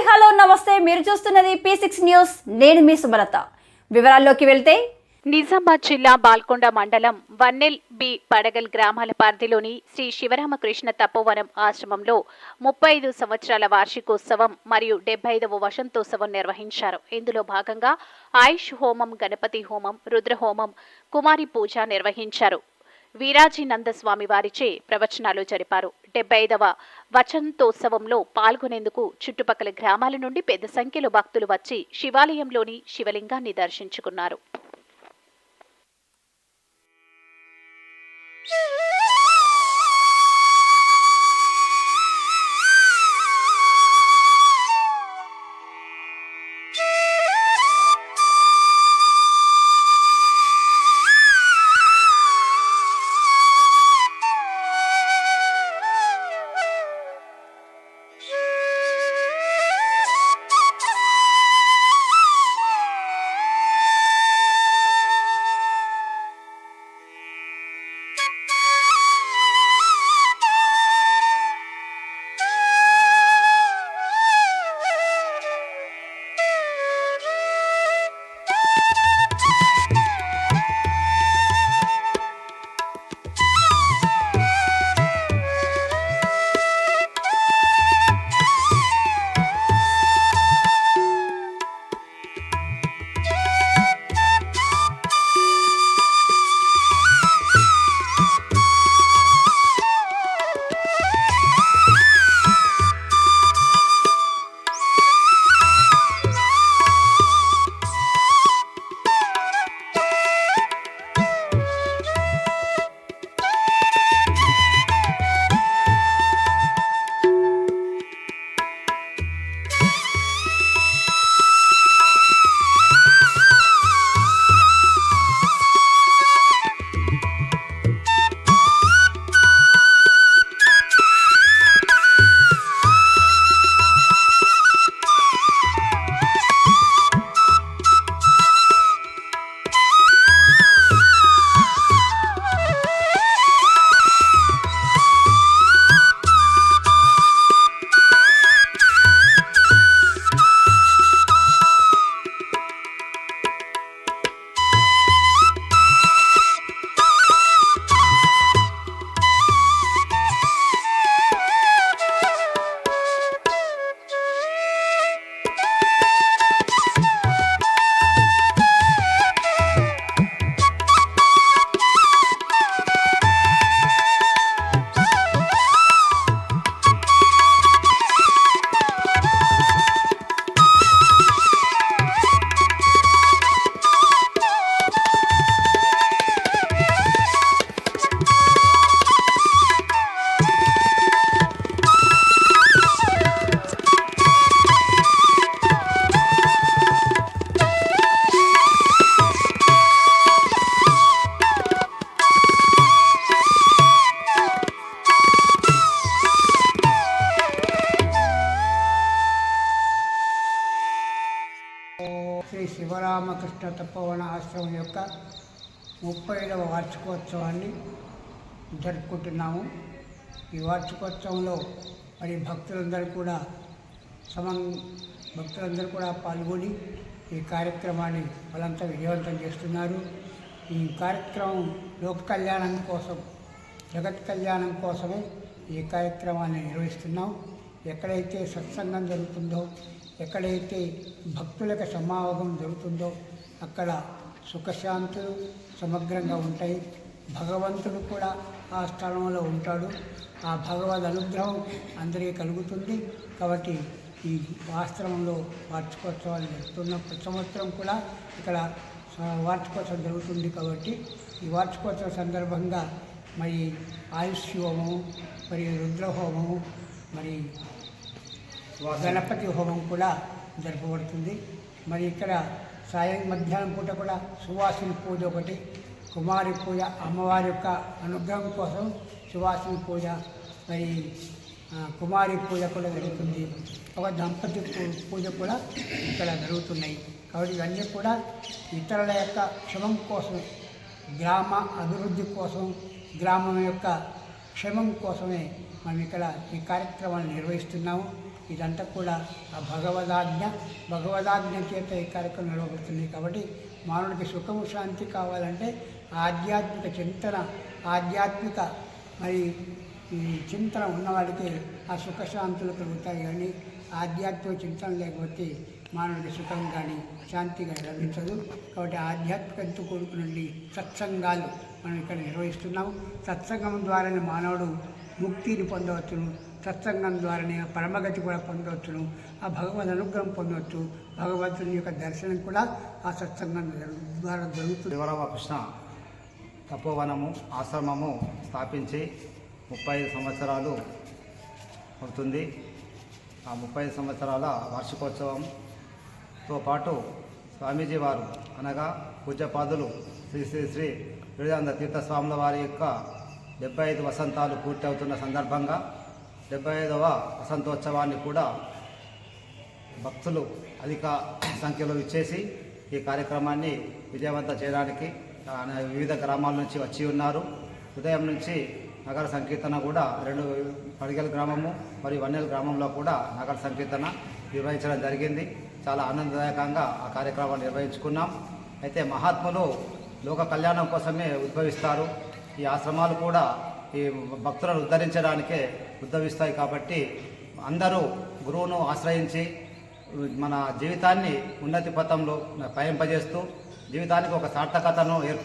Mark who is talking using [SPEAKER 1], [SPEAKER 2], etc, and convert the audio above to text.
[SPEAKER 1] Hi hello నమస్తే. మీరు చూస్తున్నది పీ సిక్స్ న్యూస్ నేను మీ సుమలత. వివరాల్లోకి వెళ్తే
[SPEAKER 2] నిజామాబాద్ జిల్లా బాల్కొండ మండలం వన్నెల్ బి పడగల్ గ్రామాల పరిధిలోని శ్రీ శివరామకృష్ణ తపోవనం ఆశ్రమంలో ముప్పై ఐదు సంవత్సరాల వార్షికోత్సవం మరియు డెబ్బై ఐదవ వసంతోత్సవం నిర్వహించారు. ఇందులో భాగంగా ఆయుష్ హోమం గణపతి హోమం రుద్రహోమం కుమారి పూజ నిర్వహించారు. వీరాజీనందస్వామి వారిచే ప్రవచనాలు జరిపారు. డెబ్బై ఐదవ వసంతోత్సవంలో పాల్గొనేందుకు చుట్టుపక్కల గ్రామాల నుండి పెద్ద సంఖ్యలో భక్తులు వచ్చి శివాలయంలోని శివలింగాన్ని దర్శించుకున్నారు.
[SPEAKER 3] శ్రీ శివరామకృష్ణ తపోవన ఆశ్రమం యొక్క ముప్పైదవ వార్షికోత్సవాన్ని జరుపుకుంటున్నాము. ఈ వార్షికోత్సవంలో మరి భక్తులందరూ కూడా సమం భక్తులందరూ కూడా పాల్గొని ఈ కార్యక్రమాన్ని వాళ్ళంతా విజయవంతం చేస్తున్నారు. ఈ కార్యక్రమం లోక కళ్యాణం కోసం జగత్ కళ్యాణం కోసమే ఈ కార్యక్రమాన్ని నిర్వహిస్తున్నాం. ఎక్కడైతే సత్సంగం జరుగుతుందో ఎక్కడైతే భక్తులకు సమాగమం జరుగుతుందో అక్కడ సుఖశాంతులు సమగ్రంగా ఉంటాయి. భగవంతుడు కూడా ఆ స్థలంలో ఉంటాడు. ఆ భగవద్ అనుగ్రహం అందరికీ కలుగుతుంది. కాబట్టి ఈ ఆశ్రమంలో వార్షికోత్సవాలు జరుగుతున్న ప్రతి సంవత్సరం కూడా ఇక్కడ వార్షికోత్సవం జరుగుతుంది కాబట్టి ఈ వార్షికోత్సవం సందర్భంగా మరి ఆయుష్ హోమము మరి రుద్రహోమము మరి గణపతి హోమం కూడా జరపబడుతుంది. మరి ఇక్కడ సాయం మధ్యాహ్నం పూట కూడా సువాసిని పూజ ఒకటి కుమారి పూజ అమ్మవారి యొక్క అనుగ్రహం కోసం సువాసిని పూజ మరి కుమారి పూజ కూడా జరుగుతుంది. ఒక దంపతి పూ- పూజ కూడా ఇక్కడ జరుగుతున్నాయి. కాబట్టి ఇవన్నీ కూడా ఇతరుల యొక్క క్షమం కోసం గ్రామ అభివృద్ధి కోసం గ్రామం యొక్క క్షేమం కోసమే మనం ఇక్కడ ఈ కార్యక్రమాన్ని నిర్వహిస్తున్నాము. ఇదంతా కూడా ఆ భగవదాజ్ఞ భగవదాజ్ఞ చేత ఈ కార్యక్రమం నడవబడుతుంది. కాబట్టి మానవుడికి సుఖము శాంతి కావాలంటే ఆధ్యాత్మిక చింతన ఆధ్యాత్మిక మరి ఈ చింతన ఉన్నవాడికి ఆ సుఖశాంతులు కలుగుతాయి. కానీ ఆధ్యాత్మిక చింతన లేకపోతే మానవుడికి సుఖం కానీ శాంతి కానీ లభించదు. కాబట్టి ఆధ్యాత్మికంతో కూడుకునండి సత్సంగాలు మనం ఇక్కడ నిర్వహిస్తున్నాము. సత్సంగం ద్వారానే మానవుడు ముక్తిని పొందవచ్చును. సత్సంగం ద్వారానే ఆ పరమగతి కూడా పొందవచ్చును ఆ భగవద్ అనుగ్రహం పొందవచ్చు భగవంతుని యొక్క దర్శనం కూడా ఆ సత్సంగం ద్వారా జరుగుతుంది.
[SPEAKER 4] శివరామకృష్ణ తపోవనము ఆశ్రమము స్థాపించి ముప్పై సంవత్సరాలు అవుతుంది. ఆ ముప్పై ఐదు సంవత్సరాల వార్షికోత్సవంతో పాటు స్వామీజీ వారు అనగా పూజ్యపాదులు శ్రీ శ్రీ శ్రీ వివేకానంద తీర్థస్వాముల వారి యొక్క డెబ్బై ఐదు వసంతాలు పూర్తి అవుతున్న సందర్భంగా డెబ్బై ఐదవ వసంతోత్సవాన్ని కూడా భక్తులు అధిక సంఖ్యలో ఇచ్చేసి ఈ కార్యక్రమాన్ని విజయవంతం చేయడానికి వివిధ గ్రామాల నుంచి వచ్చి ఉన్నారు. ఉదయం నుంచి నగర సంకీర్తన కూడా రెండు పడిగల గ్రామము మరియు వన్నెల గ్రామంలో కూడా నగర సంకీర్తన నిర్వహించడం జరిగింది. చాలా ఆనందదాయకంగా ఆ కార్యక్రమాన్ని నిర్వహించుకున్నాం. అయితే మహాత్ములు లోక కళ్యాణం కోసమే ఉద్భవిస్తారు. ఈ ఆశ్రమాలు కూడా ఈ భక్తులను ఉద్ధరించడానికే ఉద్భవిస్తాయి కాబట్టి అందరూ గురువును ఆశ్రయించి మన జీవితాన్ని ఉన్నతి పథంలో పయంపజేస్తూ జీవితానికి ఒక సార్థకతను ఏర్ప